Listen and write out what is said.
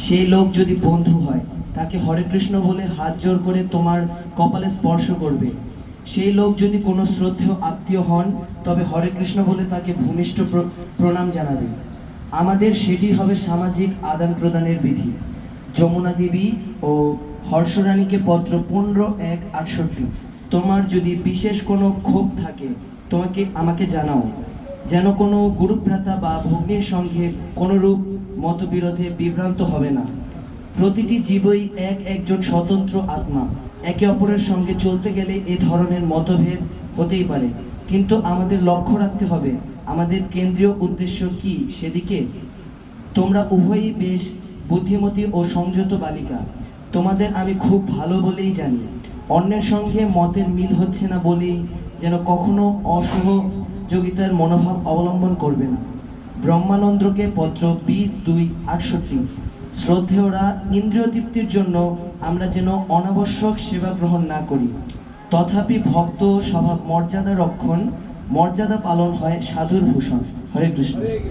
সেই লোক যদি বন্ধু হয়, তাকে হরে কৃষ্ণ বলে হাত জোর করে তোমার কপালে স্পর্শ করবে। সেই লোক যদি কোনো শ্রদ্ধেয় আত্মীয় হন, তবে হরে কৃষ্ণ বলে তাকে ভূমিষ্ঠ প্র- প্রণাম জানাবে। আমাদের সেটি হবে সামাজিক আদান প্রদানের বিধি। যমুনা দেবী ও হর্ষরানীকে পত্র পনেরো, এক, আটষট্টি। তোমার যদি বিশেষ কোনো ক্ষোভ থাকে, তোমাকে, আমাকে জানাও। যেন কোনো গুরুভ্রাতা বা ভগ্নীর সঙ্গে কোনোরূপ মতবিরোধে বিভ্রান্ত হবে না। প্রতিটি জীবই এক একজন স্বতন্ত্র আত্মা। একে অপরের সঙ্গে চলতে গেলে এ ধরনের মতভেদ হতেই পারে। কিন্তু আমাদের লক্ষ্য রাখতে হবে, আমাদের কেন্দ্রীয় উদ্দেশ্য কি সেদিকে? তোমরা উভয়ই বেশ বুদ্ধিমতী ও সংযত বালিকা। তোমাদের আমি খুব ভালো বলেই জানি, অন্যের সঙ্গে মতের মিল হচ্ছে না বলেই যেন কখনো অসহযোগিতার মনোভাব অবলম্বন করবে না। ব্রহ্মানন্দ্রকে পত্র বিশ দুই আটষট্টি। শ্রদ্ধেয়রা ইন্দ্রিয় তৃপ্তির জন্য আমরা যেন অনাবশ্যক সেবা গ্রহণ না করি। তথাপি ভক্ত স্বভাব মর্যাদা রক্ষণ মর্যাদা পালন হয় সাধুর ভূষণ। হরে কৃষ্ণ।